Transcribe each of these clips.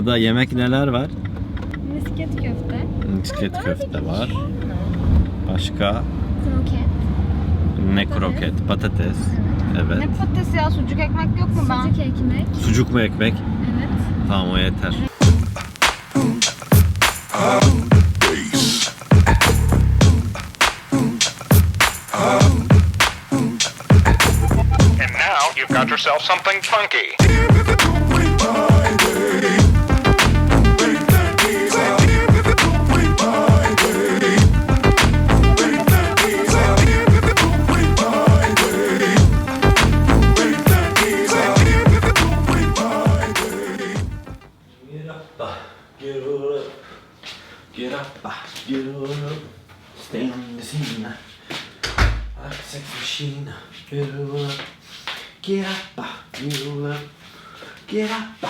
Orada yemek neler var? Misket köfte. Misket köfte var. Başka Kroket. ne kroket, patates. Evet. Ne patatesi ya sucuk ekmek yok mu ben? Sucuk ekmek. Sucuk mu ekmek? Evet. Tamam o yeter. And now you've got yourself something funky. Get up, uh, get up, get up, uh,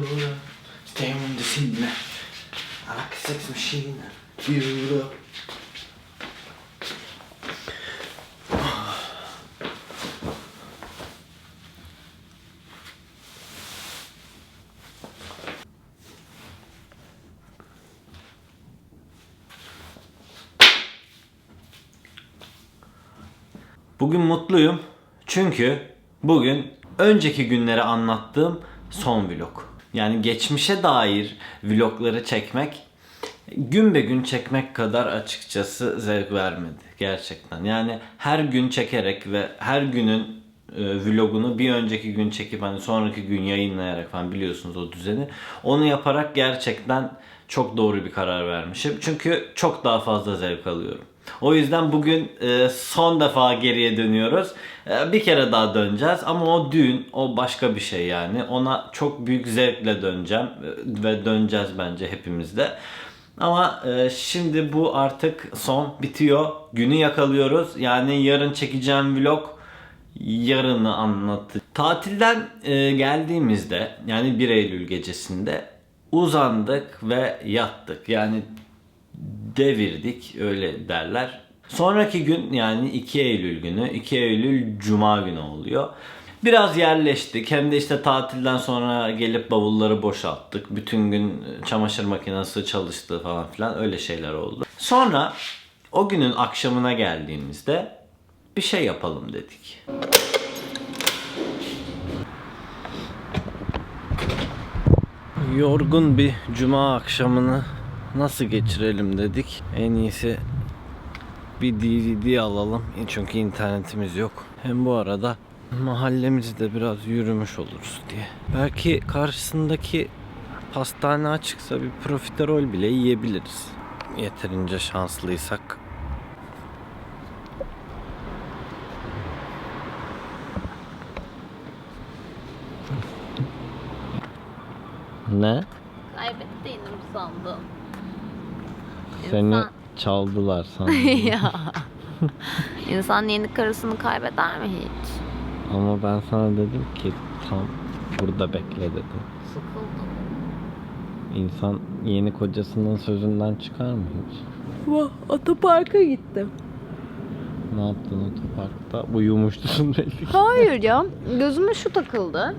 get up. Stay on the scene, uh, like a sex machine. Get up. Bugün mutluyum çünkü bugün önceki günleri anlattığım son vlog. Yani geçmişe dair vlogları çekmek gün be gün çekmek kadar açıkçası zevk vermedi gerçekten. Yani her gün çekerek ve her günün e, vlogunu bir önceki gün çekip hani sonraki gün yayınlayarak falan biliyorsunuz o düzeni. Onu yaparak gerçekten çok doğru bir karar vermişim. Çünkü çok daha fazla zevk alıyorum. O yüzden bugün e, son defa geriye dönüyoruz. E, bir kere daha döneceğiz ama o düğün o başka bir şey yani. Ona çok büyük zevkle döneceğim e, ve döneceğiz bence hepimiz de. Ama şimdi bu artık son bitiyor. Günü yakalıyoruz. Yani yarın çekeceğim vlog yarını anlattı. Tatilden geldiğimizde yani 1 Eylül gecesinde uzandık ve yattık. Yani devirdik öyle derler. Sonraki gün yani 2 Eylül günü 2 Eylül Cuma günü oluyor. Biraz yerleştik hem de işte tatilden sonra gelip bavulları boşalttık. Bütün gün çamaşır makinesi çalıştı falan filan öyle şeyler oldu. Sonra o günün akşamına geldiğimizde bir şey yapalım dedik. Yorgun bir cuma akşamını nasıl geçirelim dedik. En iyisi bir DVD alalım. Çünkü internetimiz yok. Hem bu arada mahallemizde biraz yürümüş oluruz diye. Belki karşısındaki pastane açıksa bir profiterol bile yiyebiliriz. Yeterince şanslıysak. Ne? Kaybettiydim sandım. Seni İnsan- çaldılar sandım. ya. İnsan yeni karısını kaybeder mi hiç? Ama ben sana dedim ki tam burada bekle dedim. Sıkıldım. İnsan yeni kocasının sözünden çıkar mı hiç? Otoparka gittim. Ne yaptın otoparkta? Uyumuştun belli ki. Hayır ya. Gözüme şu takıldı.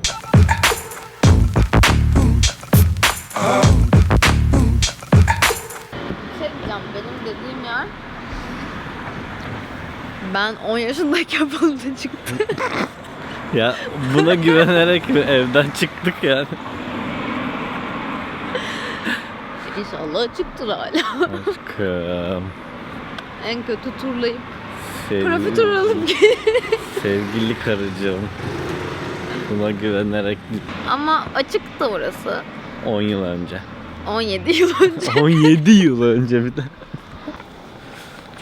Şey diyeceğim, benim dediğim yer ben 10 yaşındayken falan çıktı. Ya buna güvenerek evden çıktık yani? İnşallah çıktır hala. Aşkım. en kötü turlayıp Sevgili, profitör alıp sevgili karıcığım. Buna güvenerek Ama açıktı orası. 10 yıl önce. 17 yıl önce. 17 yıl önce bir de.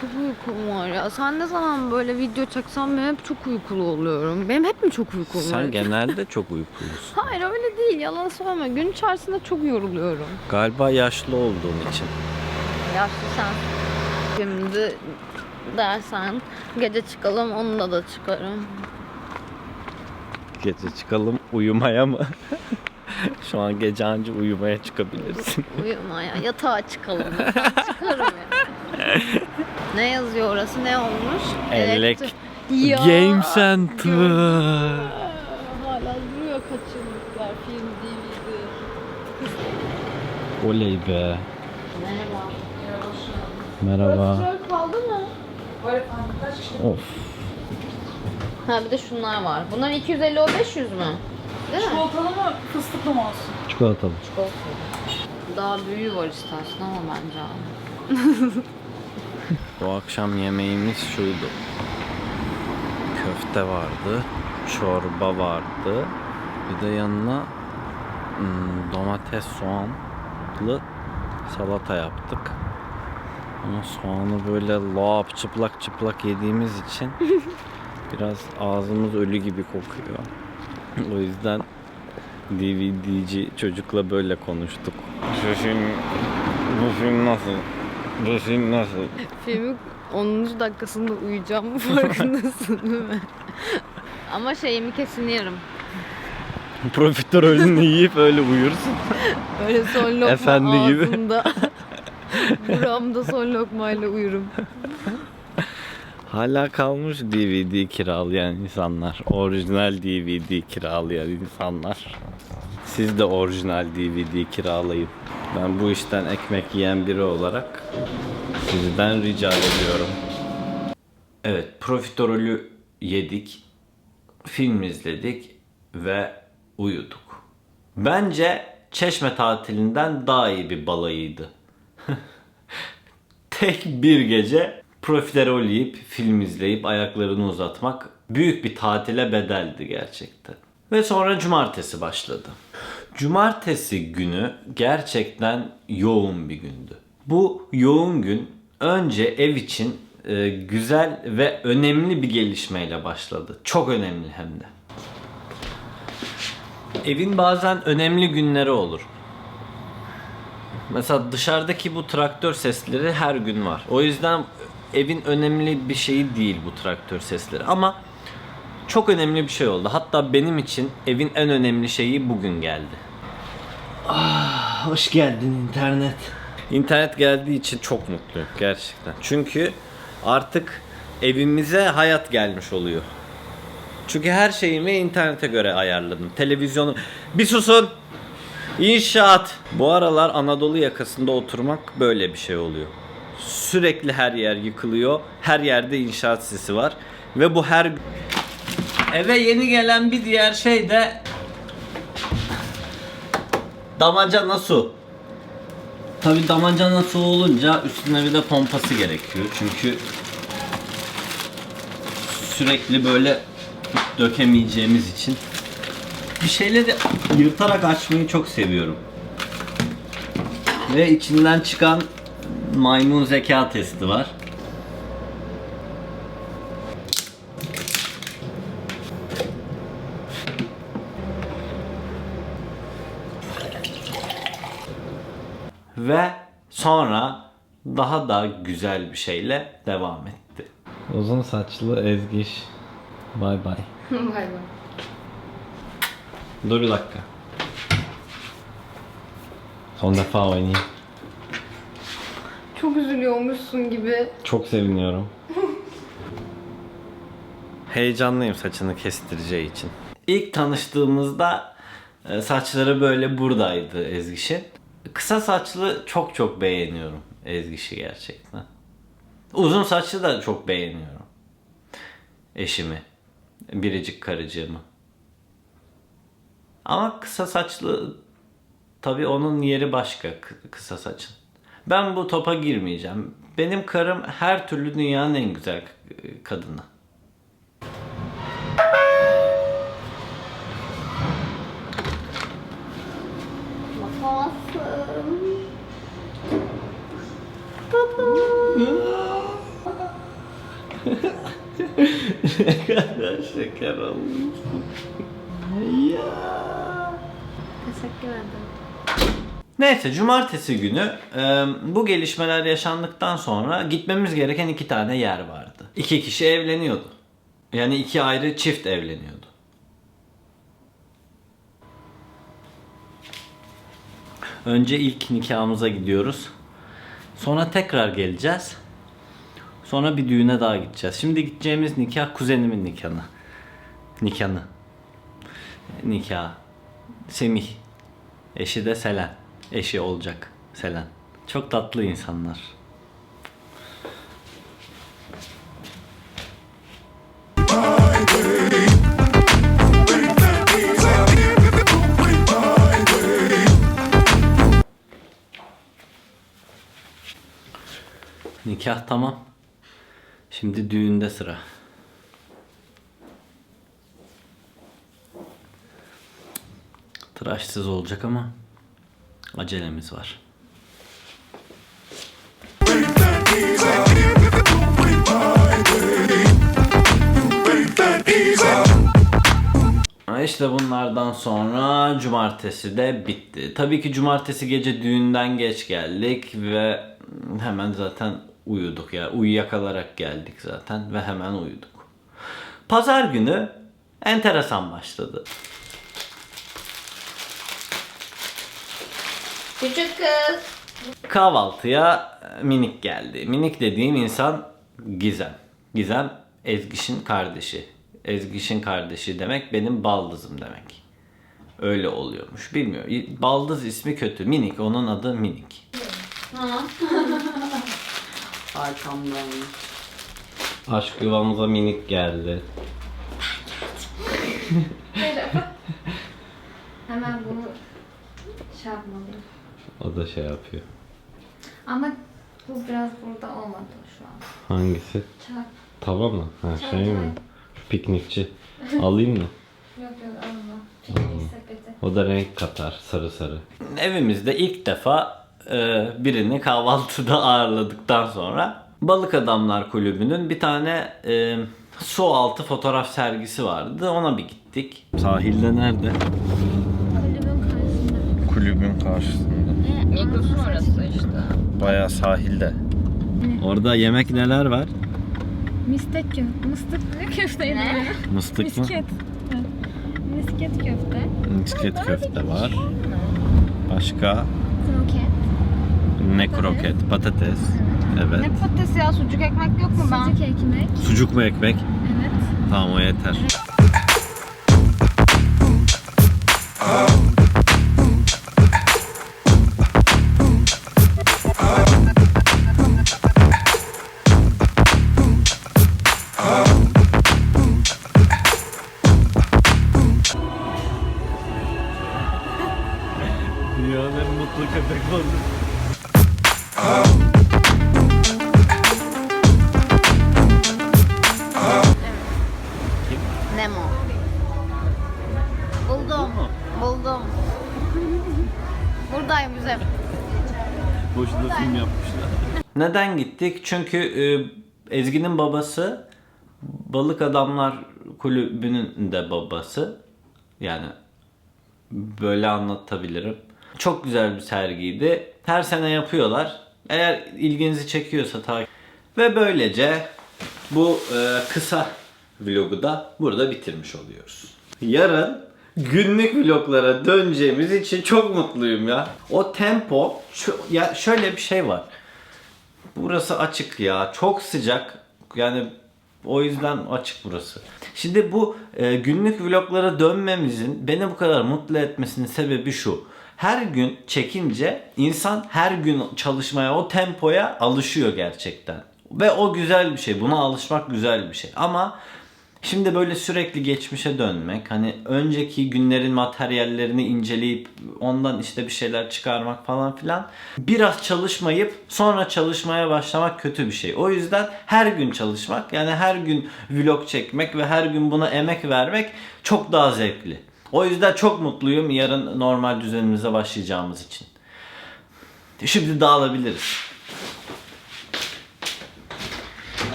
çok uykum var ya. Sen ne zaman böyle video çeksen ben hep çok uykulu oluyorum. Benim hep mi çok uykum var? Sen genelde çok uykulusun. Hayır öyle değil. Yalan söyleme. Gün içerisinde çok yoruluyorum. Galiba yaşlı olduğun için. Yaşlı sen. Şimdi dersen gece çıkalım onunla da çıkarım. Gece çıkalım uyumaya mı? Şu an gece anca uyumaya çıkabilirsin. Uyumaya yatağa çıkalım. Yatağa çıkarım ya. ne yazıyor orası? Ne olmuş? Elek. Ya. Game Center. Hala duruyor kaç yıllıklar film, DVD. Oley be. Merhaba. Merhaba. Kaldı mı? Of. Ha bir de şunlar var. Bunlar 250 o 500 mü? Değil mi? Çikolatalı mı fıstıklı mı olsun? Çikolatalı. Çikolata. Daha büyüğü var istersen ama bence. Bu akşam yemeğimiz şuydu. Köfte vardı, çorba vardı. Bir de yanına hmm, domates soğanlı salata yaptık. Ama soğanı böyle lap çıplak çıplak yediğimiz için biraz ağzımız ölü gibi kokuyor. o yüzden DVD'ci çocukla böyle konuştuk. Şu film, bu film nasıl? Bu film nasıl? Filmin 10. dakikasında uyuyacağım farkındasın değil mi? Ama şeyimi kesin yerim. Profiterolünü yiyip öyle uyursun. Öyle son lokma Efendi gibi. ağzımda. Buramda son lokmayla uyurum. Hala kalmış DVD kiralayan insanlar. Orijinal DVD kiralayan insanlar. Siz de orijinal DVD kiralayın. Ben bu işten ekmek yiyen biri olarak sizden rica ediyorum. Evet, profiterolü yedik, film izledik ve uyuduk. Bence Çeşme tatilinden daha iyi bir balayıydı. tek bir gece profiterol yiyip film izleyip ayaklarını uzatmak büyük bir tatile bedeldi gerçekten. Ve sonra cumartesi başladı. Cumartesi günü gerçekten yoğun bir gündü. Bu yoğun gün önce ev için e, güzel ve önemli bir gelişmeyle başladı. Çok önemli hem de. Evin bazen önemli günleri olur. Mesela dışarıdaki bu traktör sesleri her gün var. O yüzden evin önemli bir şeyi değil bu traktör sesleri. Ama çok önemli bir şey oldu. Hatta benim için evin en önemli şeyi bugün geldi. Ah, hoş geldin internet. İnternet geldiği için çok mutluyum gerçekten. Çünkü artık evimize hayat gelmiş oluyor. Çünkü her şeyimi internete göre ayarladım. Televizyonu... Bir susun! İnşaat. Bu aralar Anadolu yakasında oturmak böyle bir şey oluyor. Sürekli her yer yıkılıyor. Her yerde inşaat sesi var. Ve bu her... Eve yeni gelen bir diğer şey de... Damacana su. Tabi damacana su olunca üstüne bir de pompası gerekiyor. Çünkü sürekli böyle dökemeyeceğimiz için bir şeyleri yırtarak açmayı çok seviyorum. Ve içinden çıkan maymun zeka testi var. Ve sonra daha da güzel bir şeyle devam etti. Uzun saçlı Ezgiş. Bay bay. Bay bay. Dur bir dakika. Son defa oynayayım. Çok üzülüyormuşsun gibi. Çok seviniyorum. Heyecanlıyım saçını kestireceği için. İlk tanıştığımızda e, saçları böyle buradaydı Ezgiş'in. Kısa saçlı çok çok beğeniyorum Ezgiş'i gerçekten. Uzun saçlı da çok beğeniyorum. Eşimi. Biricik karıcığımı. Ama kısa saçlı tabii onun yeri başka kı- kısa saçın. Ben bu topa girmeyeceğim. Benim karım her türlü dünyanın en güzel k- kadını. ne kadar şeker olmuşsun. ya. Teşekkür ederim. Neyse cumartesi günü e, bu gelişmeler yaşandıktan sonra gitmemiz gereken iki tane yer vardı. İki kişi evleniyordu. Yani iki ayrı çift evleniyordu. Önce ilk nikahımıza gidiyoruz. Sonra tekrar geleceğiz. Sonra bir düğüne daha gideceğiz. Şimdi gideceğimiz nikah kuzenimin nikahı. Nikahı. Nikah. Semih. Eşi de Selen. Eşi olacak Selen. Çok tatlı insanlar. Nikah tamam. Şimdi düğünde sıra. Tıraşsız olacak ama acelemiz var. İşte bunlardan sonra cumartesi de bitti. Tabii ki cumartesi gece düğünden geç geldik ve hemen zaten uyuduk ya. Uyuyakalarak geldik zaten ve hemen uyuduk. Pazar günü enteresan başladı. Küçük kız. Kahvaltıya minik geldi. Minik dediğim insan Gizem. Gizem Ezgiş'in kardeşi. Ezgiş'in kardeşi demek benim baldızım demek. Öyle oluyormuş. Bilmiyorum. Baldız ismi kötü. Minik. Onun adı Minik. Arkamdan. Aşk yuvamıza minik geldi. Hemen bunu şey yapmalıyım. O da şey yapıyor. Ama bu biraz burada olmadı şu an. Hangisi? Çak. Tava mı? Ha Çay, şey mi? Şu piknikçi. Alayım mı? Yok yok alma. Piknik sepeti. O da renk katar sarı sarı. Evimizde ilk defa e, birini kahvaltıda ağırladıktan sonra Balık Adamlar Kulübü'nün bir tane e, su altı fotoğraf sergisi vardı. Ona bir gittik. Sahilde nerede? Kulübün karşısında. Kulübün karşısında. Migros'un orası işte. Bayağı sahilde. Orada yemek neler var? Misket köfte. Mıstık ne köfteydi? Ne? Mıstık mı? Misket. Hı. Misket köfte. Misket köfte var. Başka? Kroket. Ne kroket? Patates. Evet. Ne patatesi ya sucuk ekmek yok mu ben? Sucuk ekmek. Sucuk mu ekmek? Evet. Tamam o yeter. Dünyanın Buradayım güzel. Boşuna film yapmışlar. Neden gittik? Çünkü e, Ezgi'nin babası Balık Adamlar Kulübü'nün de babası. Yani böyle anlatabilirim. Çok güzel bir sergiydi. Her sene yapıyorlar. Eğer ilginizi çekiyorsa takip. Ve böylece bu e, kısa vlogu da burada bitirmiş oluyoruz. Yarın günlük vloglara döneceğimiz için çok mutluyum ya. O tempo, şu, ya şöyle bir şey var. Burası açık ya. Çok sıcak. Yani o yüzden açık burası. Şimdi bu e, günlük vloglara dönmemizin beni bu kadar mutlu etmesinin sebebi şu. Her gün çekince insan her gün çalışmaya, o tempoya alışıyor gerçekten. Ve o güzel bir şey. Buna alışmak güzel bir şey. Ama Şimdi böyle sürekli geçmişe dönmek, hani önceki günlerin materyallerini inceleyip ondan işte bir şeyler çıkarmak falan filan. Biraz çalışmayıp sonra çalışmaya başlamak kötü bir şey. O yüzden her gün çalışmak, yani her gün vlog çekmek ve her gün buna emek vermek çok daha zevkli. O yüzden çok mutluyum yarın normal düzenimize başlayacağımız için. Şimdi dağılabiliriz.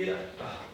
家だった。